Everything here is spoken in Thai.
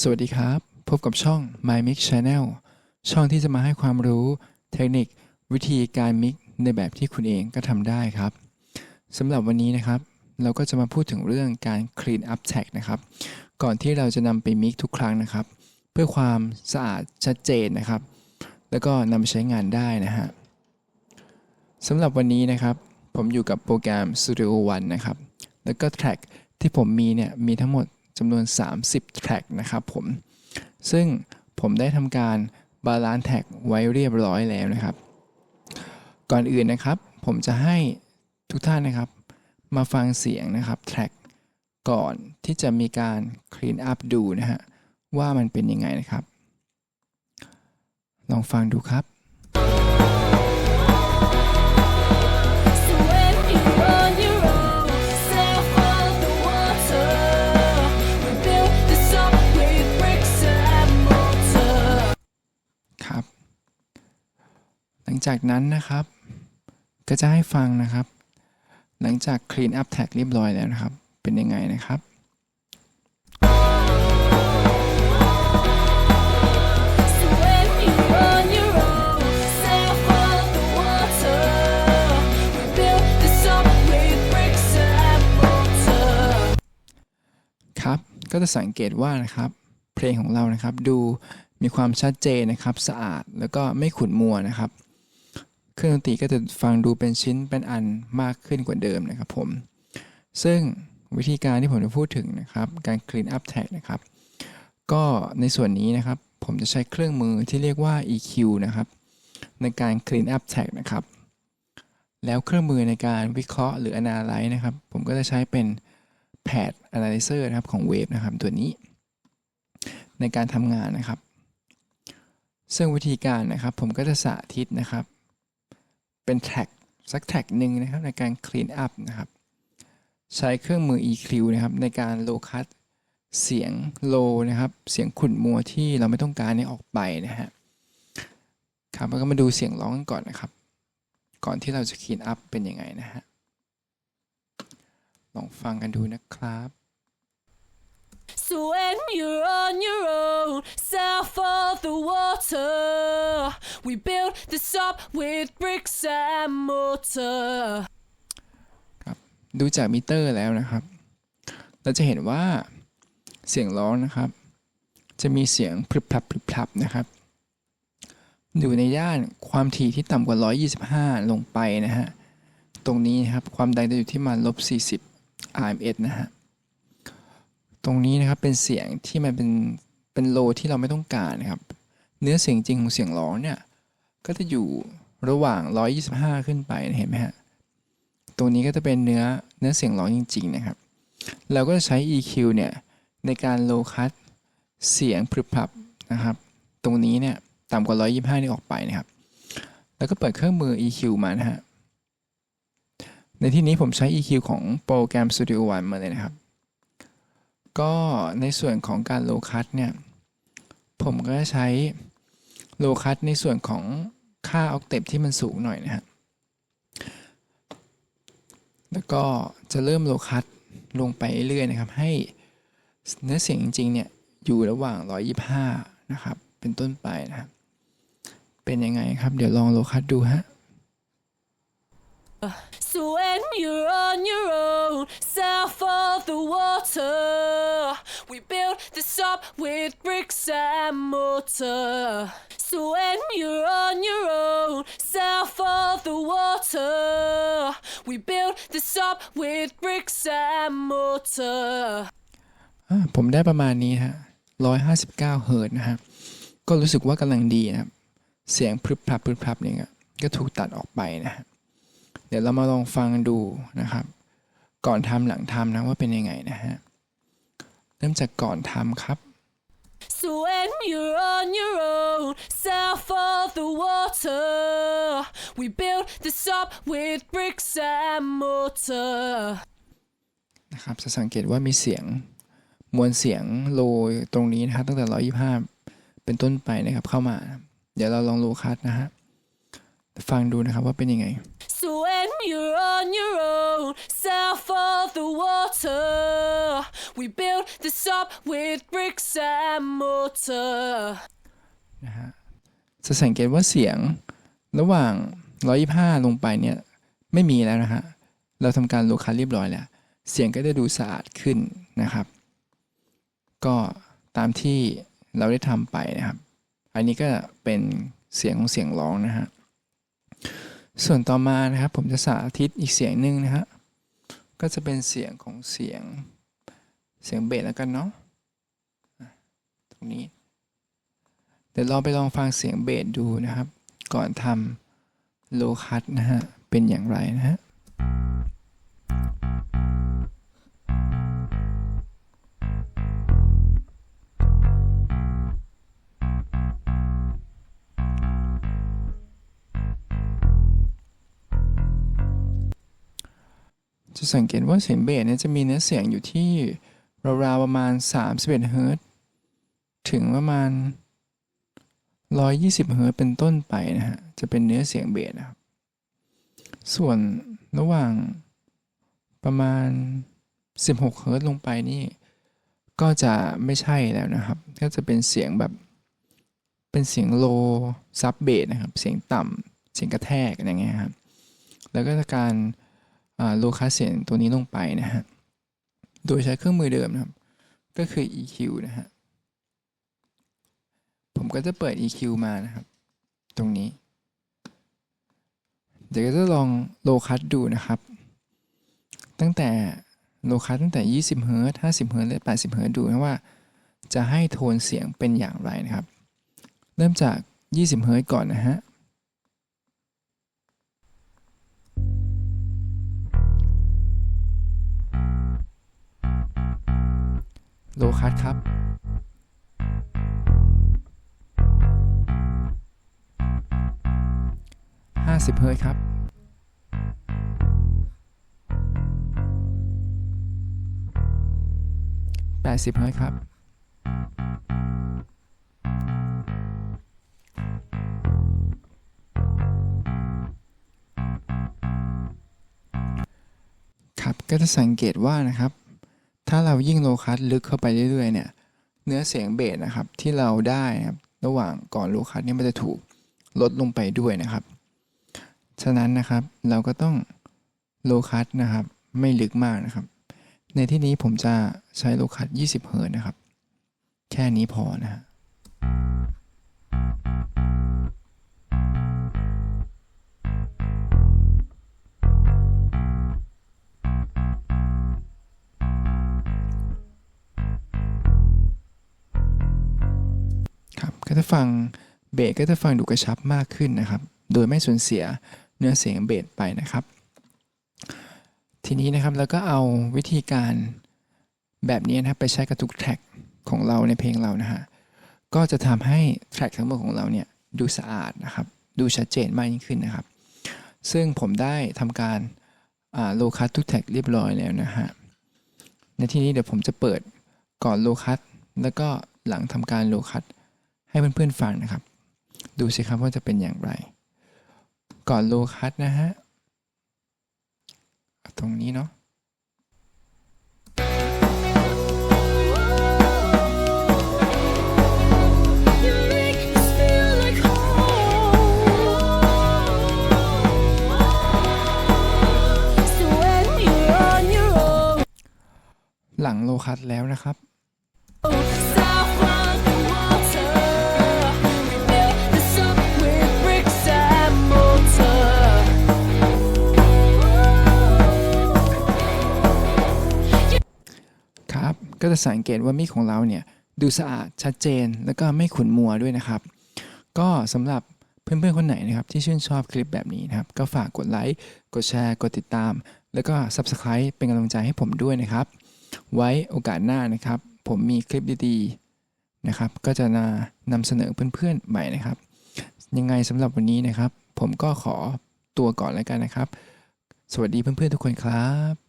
สวัสดีครับ พบกับช่อง My Mix Channel ช่องที่จะมาให้ความรู้เทคนิค วิธีการมิกในแบบที่คุณเองก็ทำได้ครับสำหรับวันนี้นะครับ เราก็จะมาพูดถึงเรื่องการ clean up tag นะครับ ก่อนที่เราจะนำไปมิกทุกครั้งนะครับ เพื่อความสะอาดชัดเจนนะครับ แล้วก็นำไปใช้งานได้นะฮะสำหรับวันนี้นะครับ ผมอยู่กับโปรแกรม Studio One นะครับ แล้วก็แทร็กที่ผมมีเนี่ยมีทั้งหมด จำนวน 30 แทร็กนะครับผม ซึ่งผมได้ทำการบาลานซ์แท็กไว้เรียบร้อยแล้วนะครับ ก่อนอื่นนะครับ ผมจะให้ทุกท่านนะครับ มาฟังเสียงนะครับแทร็กก่อนที่จะมีการ clean up ดูนะฮะว่ามันเป็นยังไงนะครับ ลองฟังดูครับ จากนั้นนะครับ ก็จะให้ฟังนะครับ หลังจาก clean up tag เรียบร้อยแล้วนะครับ เป็นยังไงนะครับครับ ก็จะสังเกตว่านะครับ เพลงของเรานะครับ ดูมีความชัดเจนนะครับ สะอาดแล้วก็ไม่ขุ่นมัวนะครับ รื่องดนตรีก็จะฟังดูเป็นชิ้นเป็นอันมากขึ้นกว่าเดิมนะครับผม ซึ่งวิธีการที่ผมจะพูดถึงนะครับ การ clean up tag นะครับ ก็ในส่วนนี้นะครับ ผมจะใช้เครื่องมือที่เรียกว่า EQ นะครับ ในการ clean up tag นะครับ แล้วเครื่องมือในการวิเคราะห์หรือ analyze นะครับ ผมก็จะใช้เป็น Pad Analyzer นะครับของ Wave นะครับ ตัวนี้ ในการทำงานนะครับ ซึ่งวิธีการนะครับ ผมก็จะสาธิตนะครับ เป็นแท็กสักแท็กหนึ่งนะครับในการ clean up นะครับ ใช้เครื่องมือ EQ นะครับในการ low cut เสียง low นะครับ เสียงขุ่นมัวที่เราไม่ต้องการให้ออกไปนะฮะครับแล้วก็มาดูเสียงร้องกันก่อนนะครับ ก่อนที่เราจะ clean up เป็นยังไงนะฮะลองฟังกันดูนะครับ when you're on your own, south of the water, we built this up with bricks and mortar. ครับดูจากมิเตอร์แล้วนะครับ เราจะเห็นว่าเสียงร้องนะครับ จะมีเสียงพรึบพรับพรึบพรับนะครับ อยู่ในย่านความถี่ที่ต่ำกว่า 125 ลงไปนะฮะ ตรงนี้นะครับ ความดังจะอยู่ที่มาลบ40 RMS นะฮะ ตรงนี้นะครับเป็นเสียงที่มันเป็นเป็นโลที่เราไม่ต้องการครับ เนื้อเสียงจริงของเสียงร้องเนี่ยก็จะอยู่ระหว่าง 125 ขึ้นไปเห็นไหมฮะตรงนี้ก็จะเป็นเนื้อเนื้อเสียงร้องจริง ๆ นะครับ เราก็จะใช้ EQ เนี่ยในการโลคัตเสียงพรึบพรับนะครับ ตรงนี้เนี่ยต่ำกว่า 125 นี่ออกไปนะครับ แล้วก็เปิดเครื่องมือ EQ มานะฮะในที่นี้ผมใช้ EQ ของโปรแกรม Studio One มาเลยนะครับ ก็ในส่วนของการโลคัตเนี่ย ผมก็ใช้โลคัตในส่วนของค่าออกเทปที่มันสูงหน่อยนะฮะ แล้วก็จะเริ่มโลคัตลงไปเรื่อยๆนะครับ ให้เนื้อเสียงจริงๆเนี่ยอยู่ระหว่าง 125 นะครับ เป็นต้นไปนะครับ เป็นยังไงครับ เดี๋ยวลองโลคัตดูฮะ So when you're on your own, water, we built this up with bricks and mortar. So when you're on your own, south of the water, we built this up with bricks and mortar. ผมได้ประมาณนี้ฮะ159 เฮิร์ตนะฮะ ก็รู้สึกว่ากำลังดีนะครับ เสียงพรึบพรับพรึบพรับเนี่ยก็ถูกตัดออกไปนะฮะ เดี๋ยวเรามาลองฟังดูนะครับ ก่อนทำหลังทำนะว่าเป็นยังไงนะฮะ เริ่มจากก่อนทำครับ So when you're on your own, south of the water, we built this up with bricks and mortar. นะครับจะสังเกตว่ามีเสียงมวลเสียงโลตรงนี้นะครับตั้งแต่ 125 เป็นต้นไปนะครับเข้ามา เดี๋ยวเราลองโลคัสนะฮะฟังดูนะครับว่าเป็นยังไง So when you're on your own, south of the water, we built this up with bricks and mortar. นะฮะจะสังเกตว่าเสียงระหว่าง 125 ลงไปเนี่ยไม่มีแล้วนะฮะ เราทำการโลคัสเรียบร้อยแล้ว เสียงก็จะดูสะอาดขึ้นนะครับ ก็ตามที่เราได้ทำไปนะครับ อันนี้ก็เป็นเสียงของเสียงร้องนะฮะ ส่วนต่อมานะครับผมจะสาธิตอีกเสียงหนึ่งนะฮะก็จะเป็นเสียงของเสียงเสียงเบสแล้วกันเนาะตรงนี้ เดี๋ยวเราไปลองฟังเสียงเบสดูนะครับ ก่อนทำโลคัสนะฮะเป็นอย่างไรนะฮะ จะสังเกตว่าเสียงเบสเนี่ยจะมีเนื้อเสียงอยู่ที่ราวๆประมาณ 31 เฮิรตถึงประมาณ 120 เฮิรตเป็นต้นไปนะฮะ จะเป็นเนื้อเสียงเบสนะครับ ส่วนระหว่างประมาณ 16 เฮิรตลงไปนี่ ก็จะไม่ใช่แล้วนะครับ ก็จะเป็นเสียงแบบ เป็นเสียงโลซับเบสนะครับ เสียงต่ำเสียงกระแทกอย่างเงี้ยครับ แล้วก็การ โลคัสเสียงตัวนี้ลงไปนะฮะ โดยใช้เครื่องมือเดิมนะครับ ก็คือ EQ นะฮะ ผมก็จะเปิด EQ มานะครับ ตรงนี้ เดี๋ยวก็จะลองโลคัสดูนะครับ ตั้งแต่โลคัสตั้งแต่ 20 เฮิรต50 เฮิรตและ80 เฮิรตดูนะว่า จะให้โทนเสียงเป็นอย่างไรนะครับ เริ่มจาก 20 เฮิรตก่อนนะฮะ โลคัสครับ50เฮิรตซ์ครับ80เฮิรตซ์ครับครับก็จะสังเกตว่านะครับ ถ้าเรายิ่งโลคัสลึกเข้าไปเรื่อยๆเนี่ยเนื้อเสียงเบสนะครับที่เราได้นะครับระหว่างก่อนโลคัสเนี่ยมันจะถูกลดลงไปด้วยนะครับ ฉะนั้นนะครับเราก็ต้องโลคัสนะครับไม่ลึกมากนะครับ ในที่นี้ผมจะใช้โลคัส20 เฮิรตซ์นะครับ แค่นี้พอนะฮะ ก็จะฟังเบสก็จะฟังดูกระชับมากขึ้นนะครับ โดยไม่สูญเสียเนื้อเสียงเบสไปนะครับ ทีนี้นะครับแล้วก็เอาวิธีการแบบนี้นะครับไปใช้กับทุกแทร็กของเราในเพลงเรานะฮะก็จะทำให้แทร็กทั้งหมดของเราเนี่ยดูสะอาดนะครับดูชัดเจนมากยิ่งขึ้นนะครับ ซึ่งผมได้ทำการโลคัสทุกแท็กเรียบร้อยแล้วนะฮะ ในที่นี้เดี๋ยวผมจะเปิดก่อนโลคัสแล้วก็หลังทำการโลคัส ให้เพื่อนๆฟังนะครับ ดูสิครับว่าจะเป็นอย่างไร ก่อนโลคัสนะฮะ ตรงนี้เนาะหลังโลคัสแล้วนะครับ ก็จะสังเกตว่ามีดของเราเนี่ยดูสะอาดชัดเจน แล้วก็ไม่ขุ่นมัวด้วยนะครับ ก็สำหรับเพื่อนๆคนไหนนะครับที่ชื่นชอบคลิปแบบนี้นะครับ ก็ฝากกดไลค์กดแชร์ กดติดตาม แล้วก็ Subscribe เป็นกำลังใจให้ผมด้วยนะครับ ไว้โอกาสหน้านะครับ ผมมีคลิปดีๆนะครับ ก็จะนานำเสนอเพื่อนๆใหม่นะครับ ยังไงสำหรับวันนี้นะครับ ผมก็ขอตัวก่อนแล้วกันนะครับ สวัสดีเพื่อนๆทุกคนครับ